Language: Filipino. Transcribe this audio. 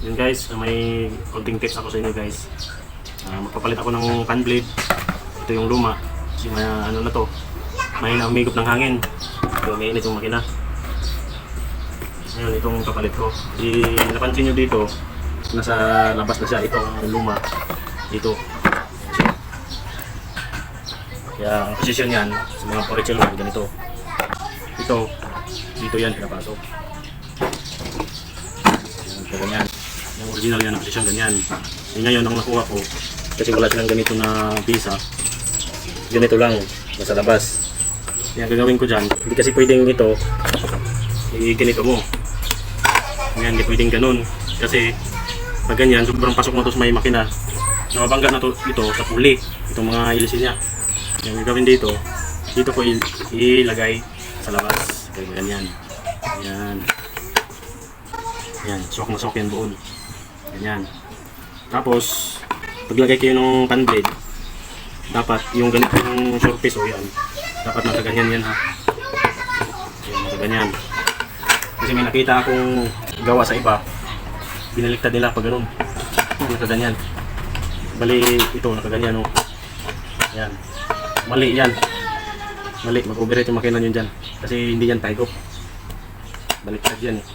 Yun guys, may konting tips ako sa inyo guys. Ah, magpapalit ako ng fan blade. Ito yung luma. Yung ah, ano na to. May umigop ng hangin. Ito, umiinit yung makina. Ngayon, itong kapalit ko. I, napansin nyo dito, nasa labas na siya itong luma. Dito. Kaya ang posisyon yan sa mga porichello, ganito. Ito, dito yan pinapasok. Ganyan. Yung original yan, ang posisyon ganyan. Yung ngayon, ang nakuha ko, kasi wala silang ganito na pisa. Ganito lang, nasa labas. Yan, gagawin ko dyan. Hindi kasi pwedeng ito, i-ganito mo. Yan, hindi pwedeng ganun. Kasi, pag ganyan, sobrang pasok mo to sa may makina. Nakabangga na to ito sa puli. Itong mga ilisin niya. Yung gagawin dito, dito ko il- ilagay sa labas. Kaya ganyan. Yan. Yan, sok na sok yan buon. Ganyan. Tapos, paglagay kayo ng pan blade, dapat yung ganitong surface o yan, dapat nakaganyan yan ha. Yan, nakaganyan. Kasi may nakita akong gawa sa iba, binaliktad nila pag ganun. Nakaganyan. Bali, ito, nakaganyan o. Yan. Mali yan. Mali, mag-overrate yung makina nyo dyan. Kasi hindi yan tie up. Baliktad yan eh.